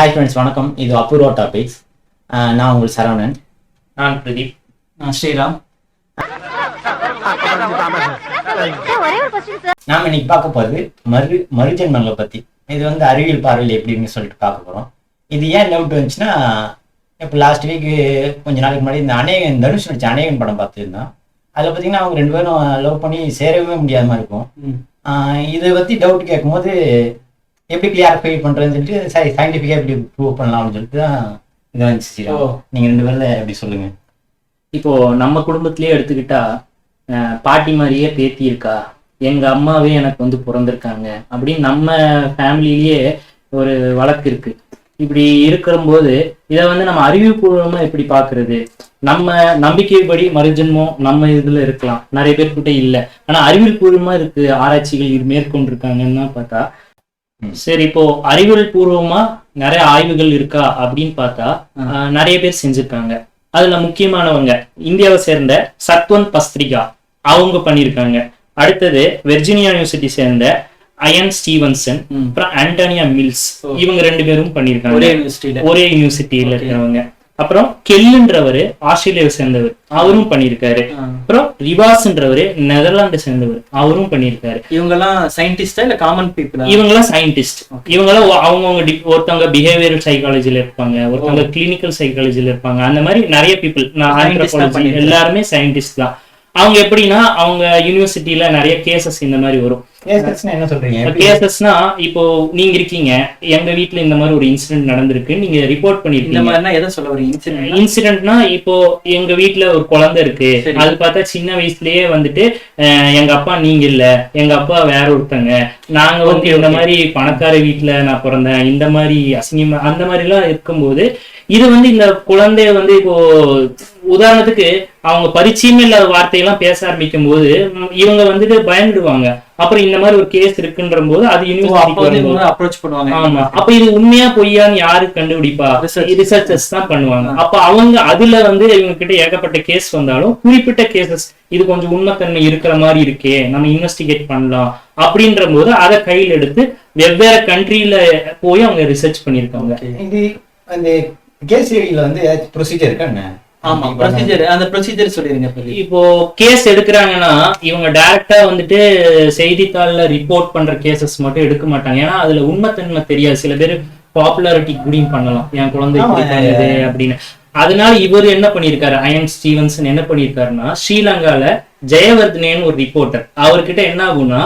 Hi friends வணக்கம். இது Apoorva topics நான் உங்கள் சரவணன். நான் பிரதீப். நான் ஸ்ரீராம். நாம் இன்னைக்கு பார்க்க போகிறது மறு மறுஜென்மங்களை பற்றி இது வந்து அறிவியல் பார்வையில் எப்படின்னு சொல்லிட்டு பார்க்க போகிறோம் இது ஏன் டவுட் வந்துச்சுன்னா இப்போ லாஸ்ட் வீக்கு கொஞ்ச நாளைக்கு முன்னாடி இந்த அநேகன் தனுஷ் நடிச்ச அநேகன் படம் பார்த்துருந்தோம். அதில் பார்த்தீங்கன்னா அவங்க ரெண்டு பேரும் லவ் பண்ணி சேரவே முடியாத மாதிரி இருக்கும். இதை பற்றி டவுட் கேட்கும்போது எப்படி கிளியாரிஃபை பண்ணுறதுன்னு சொல்லிட்டு சரி சயின்டிஃபிக்காக எப்படி ப்ரூவ் பண்ணலாம் அப்படின்னு சொல்லிட்டு தான் இது வந்துச்சு ஸ்ரீராம். ஓ. நீங்க ரெண்டு பேர்ல எப்படி சொல்லுங்க இப்போ நம்ம குடும்பத்திலேயே எடுத்துக்கிட்டா பாட்டி மாதிரியே பேத்தி இருக்கா எங்க அம்மாவே எனக்கு வந்து பிறந்திருக்காங்க அப்படின்னு நம்ம ஃபேமிலிலேயே ஒரு வழக்கு இருக்கு இப்படி இருக்கிறம்போது இதை வந்து நம்ம அறிவுபூர்வமா எப்படி பார்க்கிறது நம்ம நம்பிக்கைப்படி மறுஜென்மம் நம்ம இதுல இருக்கலாம் நிறைய பேர்கிட்ட இல்ல ஆனா அறிவியல் பூர்வமா இருக்கு ஆராய்ச்சிகள் இது மேற்கொண்டிருக்காங்கன்னு பார்த்தா. சரி இப்போ அறிவியல் பூர்வமா நிறைய ஆய்வுகள் இருக்கா அப்படின்னு பார்த்தா நிறைய பேர் செஞ்சிருக்காங்க. அதுல முக்கியமானவங்க இந்தியாவை சேர்ந்த சத்வந்த் பஸ்திரிகா அவங்க பண்ணியிருக்காங்க. அடுத்தது வெர்ஜினியா யூனிவர்சிட்டி சேர்ந்த அயன் ஸ்டீவன்சன். அப்புறம் ஆண்டோனியா மில்ஸ். இவங்க ரெண்டு பேரும் பண்ணியிருக்காங்க. ஒரே யூனிவர்சிட்டியில. இருக்கிறவங்க. அப்புறம் கெல்லுன்றவரு ஆஸ்திரேலியாவை சேர்ந்தவர். அவரும் பண்ணியிருக்காரு. அப்புறம் ரிவாஸ்ன்றவரு நெதர்லாண்டை சேர்ந்தவர். அவரும் பண்ணியிருக்காரு. இவங்கெல்லாம் சயின்டிஸ்டா இல்ல காமன் பீப்புளா இவங்கெல்லாம் சயின்டிஸ்ட் இவங்கெல்லாம் ஒ- அவங்கவங்க ஒருத்தவங்க பிஹேவியரல் சைக்காலஜில இருப்பாங்க. ஒருத்தவங்க கிளினிக்கல் சைக்காலஜில இருப்பாங்க. அந்த மாதிரி நிறைய பீப்புள் நான். எல்லாருமே சயின்டிஸ்ட் தான். அவங்க எப்படின்னா அவங்க யூனிவர்சிட்டியில நிறைய கேசஸ் இந்த மாதிரி வரும். என்ன சொல்றீங்க? எப்படி? கேசஸ்னா இப்போ நீங்க இருக்கீங்க எங்க வீட்ல இந்த மாதிரி ஒரு இன்சிடென்ட் நடந்திருக்கு நீங்க ரிப்போர்ட் இந்த பண்ணிருக்கீங்க மாதிரினா எதை சொல்ல ஒரு இன்சிடென்ட் இன்சிடென்ட்னா இப்போ எங்க வீட்ல ஒரு குழந்தை இருக்கு. அது பார்த்தா சின்ன வயசுலயே வந்துட்டு எங்க அப்பா நீங்க இல்ல எங்க அப்பா வேற ஒருத்தங்க. நாங்க வந்து இந்த. மாதிரி பணக்கார வீட்ல நான் பிறந்தேன். இந்த மாதிரி அசிங்கமா அந்த மாதிரி எல்லாம் இருக்கும்போது இது வந்து இந்த குழந்தைய வந்து இப்போ உதாரணத்துக்கு அவங்க பரிச்சயமே இல்லாத வார்த்தையெல்லாம் பேச ஆரம்பிக்கும் போது இவங்க வந்துட்டு பயந்துடுவாங்க. அப்புறம் இந்த மாதிரி ஒரு கேஸ் இருக்குன்ற போது அது யூனிவர்சிட்டி அப்ரோச் பண்ணுவாங்க. ஆமா. அப்ப இது உண்மையா பொய்யான்னு யாரு கண்டுபிடிப்பா. ரிசர்ச்சர்ஸ் தான் பண்ணுவாங்க. அப்ப அவங்க அதுல வந்து இவங்க கிட்ட ஏகப்பட்ட கேஸ் வந்தாலும் குறிப்பிட்ட கேசஸ் இது கொஞ்சம் உண்மைத்தன்மை இருக்கிற மாதிரி இருக்கே நம்ம இன்வெஸ்டிகேட் பண்ணலாம். அப்படின்ற போது அதை கையில் எடுத்து வெவ்வேறு கண்ட்ரில போய் அவங்க ரிசர்ச் பண்ணிருக்காங்க. இது அந்த கேஸ் வந்து ப்ரொசீஜர் இருக்கா என்ன? ஆமா ப்ரொசீஜர் அந்த ப்ரொசீஜர் சொல்லிருங்க இப்போ கேஸ் எடுக்கிறாங்கன்னா இவங்க டைரக்டா வந்துட்டு செய்தித்தாள்ல ரிப்போர்ட் பண்ற கேசஸ் மட்டும் எடுக்க மாட்டாங்க. ஏன்னா அதுல உண்மைத்தன்மை தெரியாது. சில பேர் பாப்புலாரிட்டி கூடியும் பண்ணலாம். என் குழந்தை அப்படின்னு. அதனால இவர் என்ன பண்ணியிருக்காரு? அயன் ஸ்டீவன்சன் என்ன பண்ணியிருக்காருன்னா ஸ்ரீலங்கால ஜெயவர்தனேன்னு ஒரு ரிப்போர்ட்டர் அவர்கிட்ட என்ன ஆகும்னா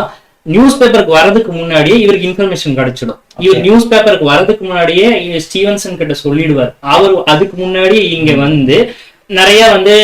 நியூஸ் பேப்பருக்கு வரதுக்கு முன்னாடியே இவருக்கு இன்ஃபர்மேஷன் கிடைச்சிடும். இவர் நியூஸ் பேப்பருக்கு வரதுக்கு முன்னாடியே ஸ்டீவன்சன் கிட்ட சொல்லிடுவார். அவர் அதுக்கு முன்னாடி இங்க வந்து நிறைய வந்து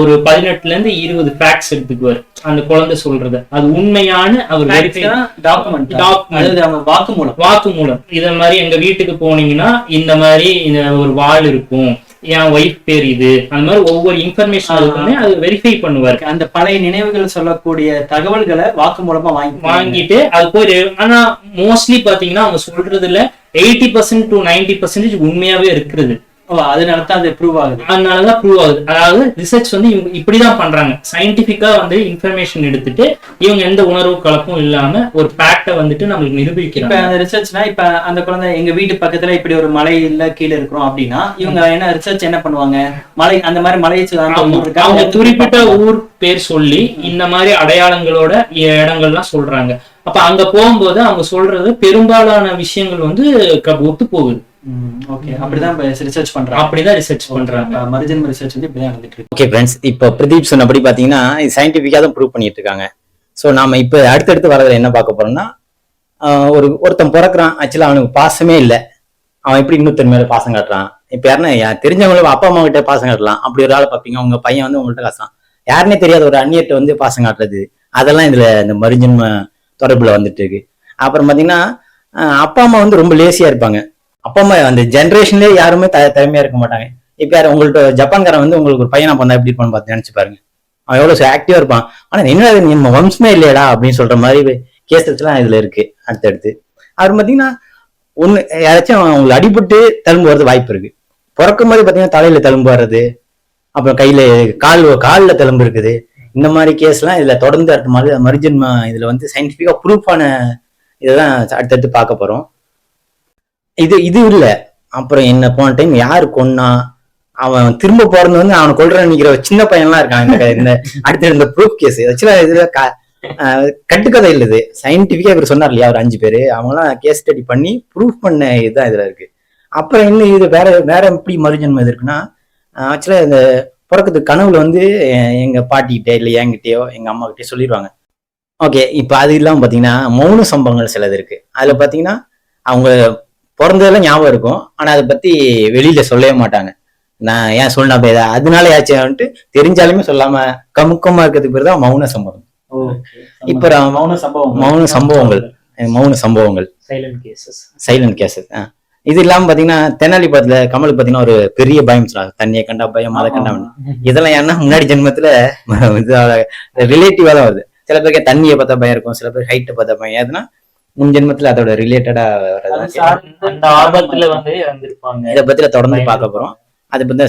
ஒரு பதினெட்டுல இருந்து இருபது ஃபேக்ட்ஸ் எடுத்துக்குவார். அந்த குழந்தை சொல்றது. அது உண்மையான அவர் டாக்குமெண்ட். அதாவது அவங்க வாக்கு மூலம். வாக்கு மூலம் இத மாதிரி எங்க வீட்டுக்கு போனீங்கன்னா இந்த மாதிரி இந்த ஒரு வால் இருக்கும். என் ஒய்ஃப் பேர் இது. அந்த மாதிரி ஒவ்வொரு இன்ஃபர்மேஷன் இருக்குமே அது வெரிஃபை பண்ணுவார். அந்த பழைய நினைவுகள் சொல்லக்கூடிய தகவல்களை வாக்கு மூலமா வாங்கி வாங்கிட்டு அது போய் ஆனா மோஸ்ட்லி பாத்தீங்கன்னா அவங்க சொல்றதுல eighty percent to ninety percentage உண்மையாவே இருக்கிறது. அதனால தான் அது ப்ரூவ் ஆகுது. அதனாலதான் ப்ரூவ் ஆகுது. அதாவது ரிசர்ச் வந்து இவங்க இப்படிதான் பண்றாங்க. சயின்டிபிக்கா வந்து இன்ஃபர்மேஷன் எடுத்துட்டு இவங்க எந்த உணர்வு கலப்பும் இல்லாம ஒரு ஃபேக்டை வந்துட்டு நம்மளுக்கு இப்ப நிரூபிக்கிறாங்க அந்த ரிசர்ச்னா இப்ப அந்த குழந்தை எங்க வீட்டு பக்கத்துல இப்படி ஒரு மலையில கீழே இருக்கிறோம் அப்படின்னா இவங்க என்ன ரிசர்ச் என்ன பண்ணுவாங்க? மலை அந்த மாதிரி மலையை? அவங்க குறிப்பிட்ட ஊர் பேர் சொல்லி இந்த மாதிரி அடையாளங்களோட இடங்கள்லாம் சொல்றாங்க. அப்ப அங்க போகும்போது அவங்க சொல்றது பெரும்பாலான விஷயங்கள் வந்து ஒத்து போகுது ம், okay. அப்படிதான் ரிசர்ச் பண்றாங்க. அப்படிதான் ரிசர்ச் பண்றாங்க. இப்ப மருஜன்ம ரிசர்ச் வந்து இப்படிதான் நடந்துட்டு இருக்கு. ஓகே ஃப்ரெண்ட்ஸ் இப்போ பிரதீப் சொன்னபடி பார்த்தீங்கன்னா இது சயின்டிஃபிக்காக தான் ப்ரூவ் பண்ணிட்டு இருக்காங்க. ஸோ நாம இப்போ அடுத்தடுத்து வரதுல என்ன பார்க்க போறோம்னா ஒரு ஒருத்தன் பிறக்கிறான். ஆக்சுவலாக அவனுக்கு பாசமே இல்லை. அவன் எப்படி இன்னொருத்தர் மேல பாசம் காட்டுறான்? இப்போ யாருன்னா யா- தெரிஞ்சவங்களும் அப்பா அம்மா கிட்ட பாசம் காட்டலாம். அப்படி ஒரு ஆளை பார்ப்பீங்க. உங்க பையன் வந்து உங்கள்கிட்ட காசலாம் யாருன்னே தெரியாத ஒரு அந்நியர்கிட்ட வந்து பாசம் காட்டுறது. அதெல்லாம் இதுல இந்த மறுஜன்ம தொடர்புல வந்துட்டு இருக்கு. அப்புறம் பாத்தீங்கன்னா அப்பா அம்மா வந்து ரொம்ப லேசியா இருப்பாங்க. அப்பா அம்மா அந்த ஜென்ரேஷன்லேயே யாருமே த திறமையா இருக்க மாட்டாங்க. இப்ப யார் உங்கள்ட்ட ஜப்பான்காரன் வந்து உங்களுக்கு ஒரு பையனா பண்ணா எப்படி இருப்பான்னு பார்த்து நினைச்சு பாருங்க. அவன் எவ்வளவு ஆக்டிவா இருப்பான். ஆனா என்ன நம்ம வம்சமே இல்லையடா அப்படின்னு சொல்ற மாதிரி கேசஸ் எல்லாம் இதுல இருக்கு அடுத்தடுத்து. அவர் பாத்தீங்கன்னா ஒண்ணு யாராச்சும் அவங்களை அடிபட்டு தழும்பு வர்றது வாய்ப்பு இருக்கு. பிறக்கும் போது பாத்தீங்கன்னா தலையில தழும்பு வர்றது அப்புறம் கையில கால் கால்ல தழும்பு இருக்குது. இந்த மாதிரி கேஸ்லாம் இதுல தொடர்ந்து அடுத்த மாதிரி மறுஜன்ம இதுல வந்து சயின்டிபிக்கா ப்ரூஃபான தான் அடுத்தடுத்து பார்க்க போறோம். இது இது இல்ல. அப்புறம் என்ன போன டைம் யாரு கொன்னா? அவன் திரும்ப பிறந்து வந்து அவனை கொல்ற நினைக்கிற சின்ன பையன்லாம் இருக்கான். இந்த க- இந்த அடுத்த ப்ரூஃப் கேஸ் ஆக்சுவலா இதுல க- கட்டுக்கதை இல்லை இது. சயின்டிபிக்கா இவர் சொன்னார் இல்லையா ஒரு அஞ்சு பேர். அவங்களாம் கேஸ் ஸ்டடி பண்ணி ப்ரூஃப் பண்ண இதுதான் இதுல இருக்கு. அப்புறம் இன்னும் இது வேற வேற எப்படி மறுஜன்மம் இது இருக்குன்னா ஆக்சுவலா இந்த பிறக்கிறதுக்கு கனவுல வந்து எங்க பாட்டிக்கிட்டே இல்லை என்கிட்டயோ எங்க அம்மா கிட்டயோ சொல்லிடுவாங்க ஓகே இப்போ அது இல்லாமல் பார்த்தீங்கன்னா மௌன சம்பவங்கள் சிலது இருக்கு. அதுல பார்த்தீங்கன்னா அவங்க பிறந்ததெல்லாம் ஞாபகம் இருக்கும். ஆனா அதை பத்தி வெளியில சொல்லவே மாட்டாங்க. நான் ஏன் சொன்னா போய் அதனால யாச்சும் தெரிஞ்சாலுமே சொல்லாம கமுக்கமா இருக்கிறதுக்கு பேர் தான் மௌன சம்பவம். இப்ப மௌன சம்பவம் மௌன சம்பவங்கள். மௌன சம்பவங்கள். சைலண்ட் கேசஸ் சைலண்ட் கேசஸ் இது இல்லாம பாத்தீங்கன்னா தென்னாலி படத்துல கமலுக்கு பாத்தீங்கன்னா ஒரு பெரிய பயம் சொல்றாங்க. தண்ணியை கண்டா பயம் அதை கண்டா. இதெல்லாம் ஏன்னா முன்னாடி ஜென்மத்துல ரிலேட்டிவா தான் வருது. சில பேருக்கு தண்ணியை பார்த்தா பயம் இருக்கும். சில பேர் ஹைட்டை பார்த்தா பயம். எதுனா முன் ஜென்மத்துல அதோட ரிலேட்டடா அந்த ஆபத்துல வந்து இறந்திருப்பாங்க. இதை பத்தி தொடர்ந்து பார்க்க போறோம். அதை பத்தி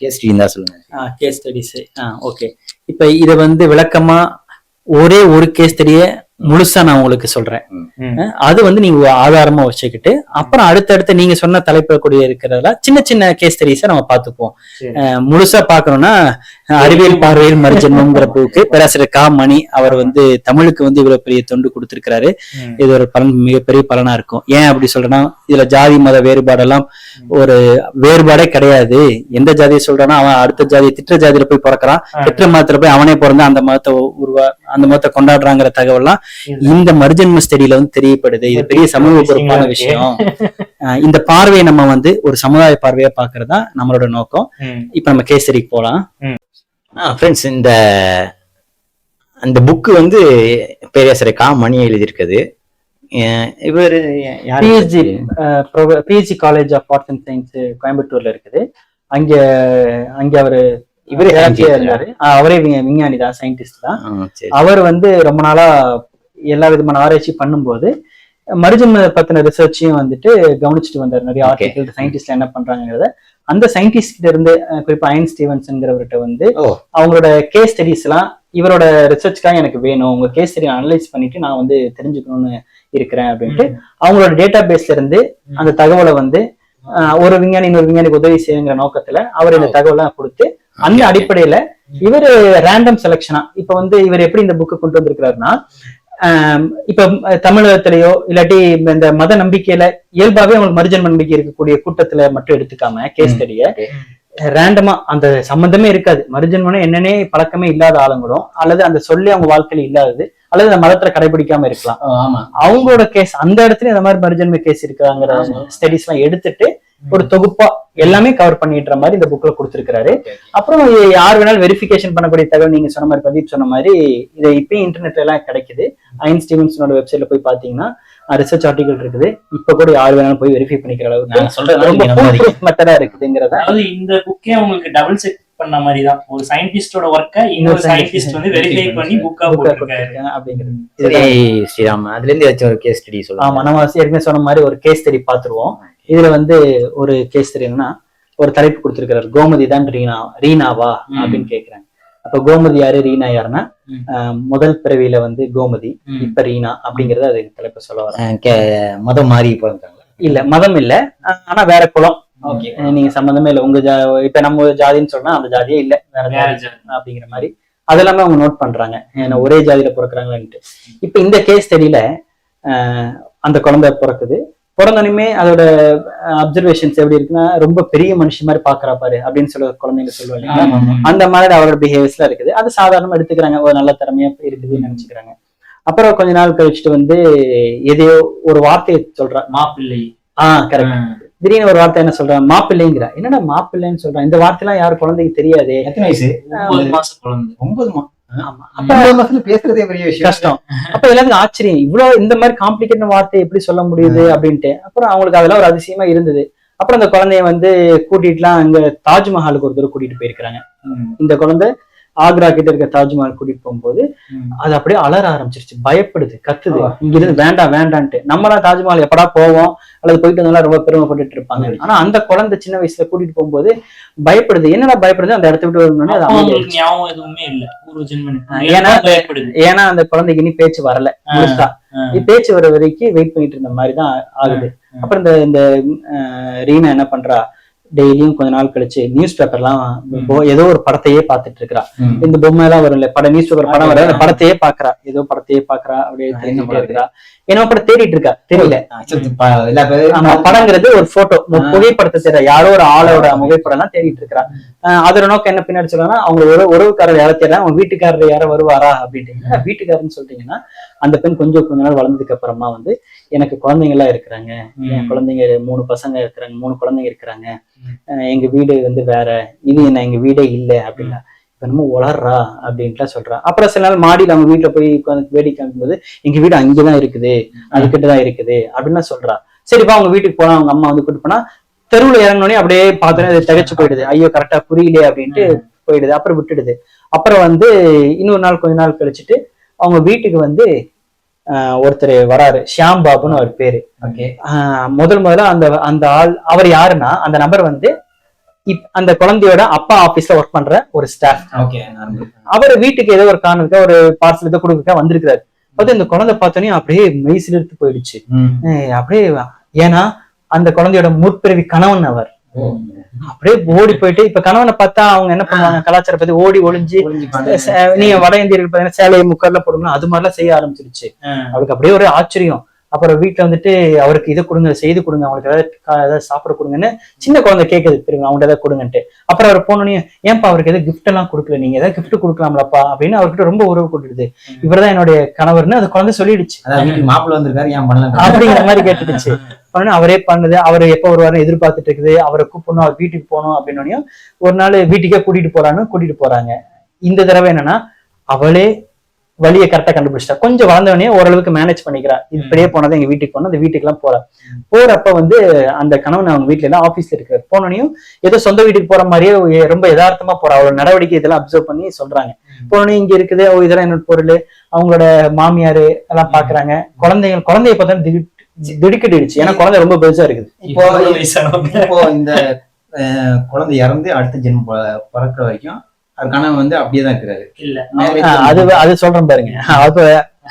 கேஸ் தான் சொல்லுங்க. கேஸ் ஸ்டடிஸ் ஓகே இப்போ இதை வந்து விளக்கமா ஒரே ஒரு கேஸ் ஸ்டடியை முழுசா நான் உங்களுக்கு சொல்றேன். அது வந்து நீங்க ஆதாரமா வச்சுக்கிட்டு அப்புறம் அடுத்தடுத்து நீங்க சொன்ன தலைப்புல கூடிய இருக்கிறதுல சின்ன சின்ன கேஸ் ஸ்டடிஸை நம்ம. அஹ் முழுசா பார்க்கணும்னா அஹ் அறிவியல் பார்வையில் மறுஜென்மங்கிற புக்கு பேராசிரியர் கா மணி அவர் வந்து தமிழுக்கு வந்து இவ்வளவு பெரிய தொண்டு கொடுத்திருக்கிறாரு. இது ஒரு பலன் மிகப்பெரிய பலனா இருக்கும். ஏன் அப்படி சொல்றேன்னா இதுல ஜாதி மத வேறுபாடெல்லாம் ஒரு வேறுபாடே கிடையாது. எந்த ஜாதியை சொல்றானோ அவன் அடுத்த ஜாதியை திட்ட ஜாதியில போய் பிறக்கிறான். திட்ட மதத்துல போய் அவனே பிறந்து அந்த மதத்தை உருவா அந்த மதத்தை கொண்டாடுறாங்கிற தகவல்லாம் இந்த மர்ஜன்ம ஸ்டடியில வந்து தெரியப்படுது. இது பெரிய சமூக பொறுப்பான. விஷயம். இந்த பார்வையை நம்ம வந்து ஒரு சமுதாய பார்வையா பாக்குறதா நம்மளோட நோக்கம். இப்ப நம்ம ஸ்டடிக்கு போலாம். ஃப்ரெண்ட்ஸ் இந்த அந்த புக்கு வந்து பேராசிரியர் கா மணி எழுதியிருக்குது இவர் PhD PhD college of arts and science கோயம்புத்தூர்ல இருக்குது. அங்க அங்க அவரு இவரே? இருந்தாரு. அவரே விஞ்ஞ- விஞ்ஞானி தான் சயின்டிஸ்ட் தான். அவர் வந்து ரொம்ப நாளா எல்லா விதமான ஆராய்ச்சி பண்ணும்போது மருஜன்ம பத்தின ரிசர்ச்சையும் வந்துட்டு கவனிச்சுட்டு வந்தார். நிறைய. ஆர்டிகல் சயின்டிஸ்ட் என்ன பண்றாங்கிறத அந்த சயின்டிஸ்ட் கிட்ட இருந்து குறிப்பா அயன் ஸ்டீவன்ஸ்ங்கிறவர்கிட்ட வந்து அவங்களோட கேஸ் ஸ்டடிஸ் எல்லாம் இவரோட ரிசர்ச்க்காக எனக்கு வேணும். உங்க கேஸ் ஸ்டடி அனலைஸ் பண்ணிட்டு நான் வந்து தெரிஞ்சுக்கணும்னு இருக்கிறேன் அப்படின்ட்டு அவங்களோட டேட்டா பேஸ்ல இருந்து அந்த தகவலை வந்து ஒரு விஞ்ஞானி இன்னொரு விஞ்ஞானிக்கு உதவி செய்யுங்கிற நோக்கத்துல அவர் இந்த தகவலை கொடுத்து அந்த அடிப்படையில இவர் ரேண்டம் செலெக்ஷனா இப்ப வந்து இவர் எப்படி இந்த புக்கு கொண்டு வந்திருக்கிறாருன்னா இப்ப தமிழகத்திலேயோ இல்லாட்டி இந்த மத நம்பிக்கையில இயல்பாவே அவங்களுக்கு மருஜன்ம நம்பிக்கை இருக்கக்கூடிய கூட்டத்துல மட்டும் எடுத்துக்காம கேஸ் ஸ்டடிய. ரேண்டமா அந்த சம்பந்தமே இருக்காது. மருஜன்மனம் என்னன்னே பழக்கமே இல்லாத ஆளுங்களும் அல்லது அந்த சொல்லி அவங்க வாழ்க்கையில இல்லாதது அல்லது அந்த மதத்துல கடைபிடிக்காம இருக்கலாம். அவங்களோட கேஸ் அந்த இடத்துல இந்த மாதிரி மருஜன்ம கேஸ் இருக்காங்கிற ஸ்டடிஸ் எல்லாம் எடுத்துட்டு ஒரு தொகுப்பா எல்லாமே கவர் பண்ணிடுற மாதிரி இந்த புக்ல கொடுத்திருக்காரு. அப்புறம் யார் வேணாலும் வெரிஃபிகேஷன் பண்ணக்கூடிய தகவல் நீங்க சொன்ன மாதிரி பிரதீப் சொன்ன மாதிரி இது இப்பயும் இன்டர்நெட்ல எல்லாம் கிடைக்குது. ஐன் ஸ்டீவன்ஸனோட வெப்சைட்ல போய் பாத்தீங்கன்னா ரிசர்ச் ஆர்டிகல் இருக்குது. இப்ப கூட யார் வேணாலும் போய் வெரிஃபை பண்ணிக்கிற அளவுக்கு நான் நம்பாதீங்க. மெத்தடா இருக்குதுங்கிறத. அதாவது இந்த புக்கே உங்களுக்கு டபுள் செக் பண்ண மாதிரி தான். ஒரு சயின்டிஸ்டோட ஒர்க்கை இன்னொரு சயின்டிஸ்ட் வந்து வெரிஃபை பண்ணி புக்கா போட்டிருக்காரு. அப்படிங்கிறது. சரி ஸ்ரீராம் அதுல இருந்து ஏதாச்சும் ஒரு கேஸ் ஸ்டடி ஆமா சொல்லுங்க நம்ம ஏற்கனவே சொன்ன மாதிரி ஒரு கேஸ் ஸ்டடி பாத்துருவோம் இதுல வந்து ஒரு கேஸ் என்னன்னா ஒரு தலைப்பு கொடுத்திருக்கிறார். கோமதி தான் ரீனா ரீனாவா. அப்படின்னு கேக்குறாங்க. அப்ப கோமதி யாரு ரீனா யாருன்னா முதல் பிறவியில வந்து கோமதி. இப்ப ரீனா அப்படிங்கறத அது தலைப்பு சொல்ல வர மதம் மாறி போறாங்களா இல்ல மதம் இல்ல. ஆனா வேற குலம். நீங்க சம்பந்தமே இல்ல. உங்க ஜா இப்ப நம்ம ஜாதின்னு சொன்னா அந்த ஜாதியே இல்ல. வேற ஜாதி. அப்படிங்கிற மாதிரி. அதெல்லாமே அவங்க நோட் பண்றாங்க. ஏன்னா ஒரே ஜாதியில பிறக்குறாங்கன்ட்டு இப்ப இந்த கேஸ் ஸ்டடியில அந்த குழந்தை பிறக்குது. பிறந்தோடனே அதோட அப்சர்வேஷன்ஸ் எப்படி இருக்குன்னா ரொம்ப பெரிய மனுஷன் மாதிரி பாக்குறா பாரு அப்படின்னு சொல்ல குழந்தைங்க சொல்லுவாங்க? அந்த மாதிரி அவரோட பிஹேவியர்ஸ்ல இருக்குது. அது சாதாரணமா எடுத்துக்கிறாங்க. ஒரு நல்ல திறமையா இருக்குதுன்னு நினைச்சுக்கிறாங்க. அப்புறம் கொஞ்ச நாள் கழிச்சுட்டு வந்து எதையோ ஒரு வார்த்தையை சொல்றா. மாப்பிள்ளை. ஆஹ் கரெக்ட் திடீர்னு ஒரு வார்த்தை என்ன சொல்றான் மாப்பிள்ளைங்கிற. என்னடா மாப்பிள்ளைன்னு சொல்றான் இந்த வார்த்தைலாம் யார் குழந்தைக்கு தெரியாதே. எத்தனை வயசு? ஒன்பது மாசம் குழந்தை. ஒன்பது மா பேசுறதே பெரிய விஷயம். கஷ்டம். அப்ப எல்லாத்துக்கும் ஆச்சரியம். இவ்வளவு இந்த மாதிரி காம்ப்ளிகேட் வார்த்தை எப்படி சொல்ல முடியுது அப்படின்ட்டு. அப்புறம் அவங்களுக்கு அதெல்லாம் ஒரு அதிசயமா இருந்தது. அப்புறம் அந்த குழந்தைய வந்து கூட்டிட்டுலாம் அங்க தாஜ்மஹாலுக்கு ஒரு தடவை கூட்டிட்டு போயிருக்கிறாங்க. ம். இந்த குழந்தை ஆக்ரா கிட்ட இருக்க தாஜ்மஹால் கூட்டிட்டு போகும்போது அது அப்படியே அலற ஆரம்பிச்சிருச்சு. பயப்படுது கத்துது. இங்க இருந்து வேண்டாம் வேண்டான்ட்டு. நம்மளாம் தாஜ்மஹால் எப்படா போவோம்? அல்லது போயிட்டு வந்தாலும் ரொம்ப பெருமைப்பட்டுட்டு இருப்பாங்க. ஆனா அந்த குழந்தை சின்ன வயசுல கூட்டிட்டு போகும்போது பயப்படுது. என்னடா பயப்படுது? அந்த இடத்த விட்டு வரணும்னு ஞாபகம் எதுவுமே இல்ல. ஏன்னா- பயப்படுது. ஏன்னா அந்த குழந்தைக்கு இனி பேச்சு வரல. முழுசா. பேச்சு வர வரைக்கும் வெயிட் பண்ணிட்டு இருந்த மாதிரி தான் ஆகுது. அப்புறம் இந்த ரீனா என்ன பண்றா? டெய்லியும் கொஞ்ச நாள் கழிச்சு நியூஸ் பேப்பர்லாம் ஏதோ ஒரு படத்தையே பார்த்துட்டு இருக்கா இந்த பொம்மை எல்லாம் வரும்ல படம் நியூஸ் பேப்பர் படம் வர அந்த படத்தையே பாக்குறா ஏதோ படத்தையே பாக்குறா அப்படியே படம் இருக்கா என்ன படம் தேடிட்டு இருக்கா தெரியல. படங்கிறது ஒரு போட்டோ புகைப்படத்தை தெரியல யாரோ ஒரு ஆளோட புகைப்படம் எல்லாம் தேடிட்டு இருக்கா அஹ் அதோட நோக்கம் என்ன பின்னாடி சொல்லலாம் அவங்க ஒரு உறவுக்காரர் யாரை தேடலாம் அவங்க வீட்டுக்காரர் யாரோ வருவாரா அப்படின்ட்டு. வீட்டுக்காரர்னு சொல்லிட்டீங்கன்னா அந்த பெண் கொஞ்சம் கொஞ்ச நாள் வளர்ந்ததுக்கு அப்புறமா வந்து எனக்கு குழந்தைங்க எல்லாம் இருக்கிறாங்க. என் குழந்தைங்க மூணு பசங்க இருக்கிறாங்க மூணு குழந்தைங்க இருக்கிறாங்க. எங்க வீடு வந்து வேற. இது என்ன எங்க வீடே இல்லை அப்படின்னா இப்ப என்னமோ வளர்றா அப்படின்ட்டுலாம் சொல்றா. அப்புறம் சில நாள் மாடியில அவங்க வீட்டுல போய் உட்கார்ந்து வேடிக்கை காமிக்கும்போது எங்க வீடு அங்கேதான் இருக்குது. அதுக்கிட்ட தான் இருக்குது. அப்படின்லாம் சொல்றா. சரிப்பா அவங்க வீட்டுக்கு போனா அவங்க அம்மா வந்து கூட்டு போனா தெருவுல இறங்கினோடனே அப்படியே பார்த்தோன்னே அது திகைச்சு போயிடுது. ஐயோ கரெக்டா புரியலையே அப்படின்ட்டு போயிடுது. அப்புறம் விட்டுடுது. அப்புறம் வந்து இன்னொரு நாள் கொஞ்ச நாள் கழிச்சுட்டு அவங்க வீட்டுக்கு வந்து ஒருத்தர் வராரு. ஷியாம் பாபுன்னு அவர் பேரு. முதல் முதல்ல அந்த அந்த ஆள் அவர் யாருன்னா அந்த நபர் வந்து அந்த குழந்தையோட அப்பா ஆபீஸ்ல ஒர்க் பண்ற ஒரு ஸ்டாஃப் அவர் வீட்டுக்கு ஏதோ ஒரு காரணத்துக்கு ஒரு பார்சல் ஏதோ கொடுக்க வந்திருக்கிறாரு. பார்த்து இந்த குழந்தை பார்த்தோன்னே அப்படியே மெய் சிலிர்த்து போயிடுச்சு. அப்படியே ஏன்னா அந்த குழந்தையோட முற்பிறவி கணவன் அவர். அப்படியே ஓடி போயிட்டு இப்ப கணவனை பார்த்தா அவங்க என்ன பண்ணுவாங்க? கலாச்சார பத்தி ஓடி ஒளிஞ்சு நீங்க வட இந்தியர்கள் பாத்தீங்கன்னா சேலையை முக்கர்ல போடணும் அது மாதிரிலாம் செய்ய ஆரம்பிச்சிருச்சு. அவளுக்கு அப்படியே ஒரு ஆச்சரியம். அப்புறம் வீட்டுல வந்துட்டு அவருக்கு இதை கொடுங்க செய்து கொடுங்க அவங்களுக்கு ஏதாவது ஏதாவது சாப்பிட கொடுங்கன்னு சின்ன குழந்தை கேக்குது திரும்ப அவங்கள்ட்ட ஏதாவது கொடுங்கன்ட்டு. அப்புறம் அவர் போனோடனே ஏன்பா அவருக்கு எதாவது gift எல்லாம் கொடுக்கல? நீங்க ஏதாவது gift கொடுக்கலாம்லப்பா அப்படின்னு அவர்கிட்ட ரொம்ப உறவு கொடுத்துடுது இவர்தான் என்னுடைய கணவர்னு அந்த குழந்தை சொல்லிடுச்சு. மாப்பிள்ள வந்திருக்காரு ஏன் பண்ணல? அப்படிங்கிற மாதிரி கேட்டுடுச்சு. உடனே அவரே பண்ணுது. அவர் எப்ப வருவாருன்னு எதிர்பார்த்துட்டு இருக்குது அவரை கூப்பிடணும் அவர் வீட்டுக்கு போகணும் அப்படின்னோடனையும் ஒரு நாள் வீட்டுக்கே கூட்டிட்டு போறான்னு கூட்டிட்டு போறாங்க. இந்த தடவை என்னன்னா அவளே வழியை கரெக்டா கண்டுபிடிச்சிட்டா. கொஞ்சம் வளர்ந்தவனே ஓரளவுக்கு மேனேஜ் பண்ணிக்கிறா. இப்படியே போனது எங்க வீட்டுக்கு போனா அந்த வீட்டுக்கு எல்லாம் போறா போறப்ப வந்து அந்த கணவன் அவங்க வீட்டுல எல்லாம் ஆபீஸ்ல இருக்காரு. போனோனையும் ஏதோ சொந்த வீட்டுக்கு போற மாதிரியே ரொம்ப யதார்த்தமா போறா. அவளோட நடவடிக்கை இதெல்லாம் அப்சர்வ் பண்ணி சொல்றாங்க. போனோடனே இங்க இருக்குது. இதெல்லாம் என்னோட பொருள். அவங்களோட மாமியாரு எல்லாம் பாக்குறாங்க. குழந்தைங்க குழந்தைய பார்த்தா திடு திடுக்கிடுச்சு ஏன்னா குழந்தை ரொம்ப பெருசா இருக்குது. இப்போ இப்போ இந்த குழந்தை இறந்து அடுத்த ஜென்மம் பிறக்கிற வரைக்கும் கணவன் வந்து அப்படியே தான் இருக்கிறாரு. இல்ல. அது அது சொல்றேன் பாருங்க. அது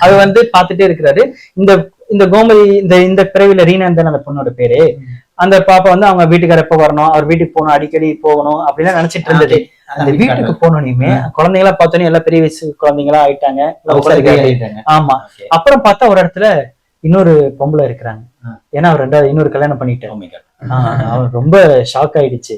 அது வந்து பாத்துட்டே இருக்கிறாரு. இந்த இந்த கோமதி இந்த இந்த பிறவில ரீனந்தன் அந்த பொண்ணோட பேரு. அந்த பாப்பா வந்து அவங்க வீட்டுக்கார எப்ப வரணும்? அவர் வீட்டுக்கு போகணும் அடிக்கடி போகணும் அப்படிலாம் நினைச்சிட்டு இருந்தது. அந்த வீட்டுக்கு போனோனையுமே குழந்தைங்களா பார்த்தோன்னே எல்லாம் பெரிய வயசு குழந்தைங்களா ஆயிட்டாங்க. ஆயிட்டாங்க. ஆமா. அப்புறம் பார்த்தா ஒரு இடத்துல இன்னொரு பொம்பளை இருக்கிறாங்க. ஏன்னா அவர் ரெண்டாவது இன்னொரு கல்யாணம் பண்ணிட்டாரு. Oh அவர் ரொம்ப ஷாக் ஆயிடுச்சு.